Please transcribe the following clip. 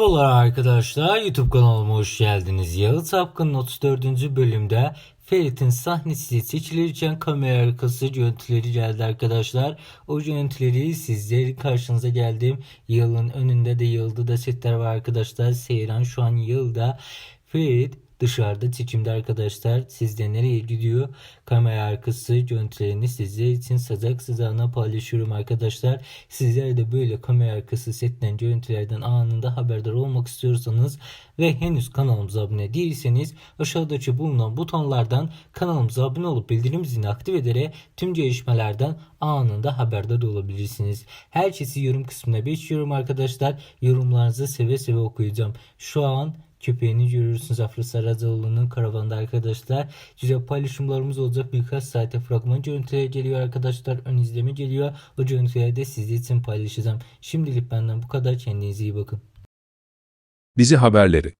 Merhabalar arkadaşlar YouTube kanalıma hoş geldiniz. Yalı Sapkın'ın 34. bölümde Ferit'in sahnesi seçilirken kamera arkası görüntüleri geldi arkadaşlar. O görüntüleri sizlerin karşınıza geldim. Yılın önünde de yılda da setler var arkadaşlar. Seyran şu an yılda. Ferit dışarıda seçimde arkadaşlar. Sizde nereye gidiyor? Kamera arkası görüntülerini sizler için sazak sızağına paylaşıyorum arkadaşlar. Sizler de böyle kamera arkası setten görüntülerden anında haberdar olmak istiyorsanız ve henüz kanalımıza abone değilseniz aşağıdaki bulunan butonlardan kanalımıza abone olup bildirim zilini aktif ederek tüm gelişmelerden anında haberdar olabilirsiniz. Herkesi yorum kısmına bekliyorum arkadaşlar. Yorumlarınızı seve seve okuyacağım. Şu an köpeğini görüyorsunuz Afra Saracoğlu'nun karavanda arkadaşlar. Güzel paylaşımlarımız olacak. Birkaç saate fragman görüntüleri geliyor arkadaşlar. Ön izleme geliyor. O görüntüleri de sizler için paylaşacağım. Şimdilik benden bu kadar. Kendinize iyi bakın. Dizi haberleri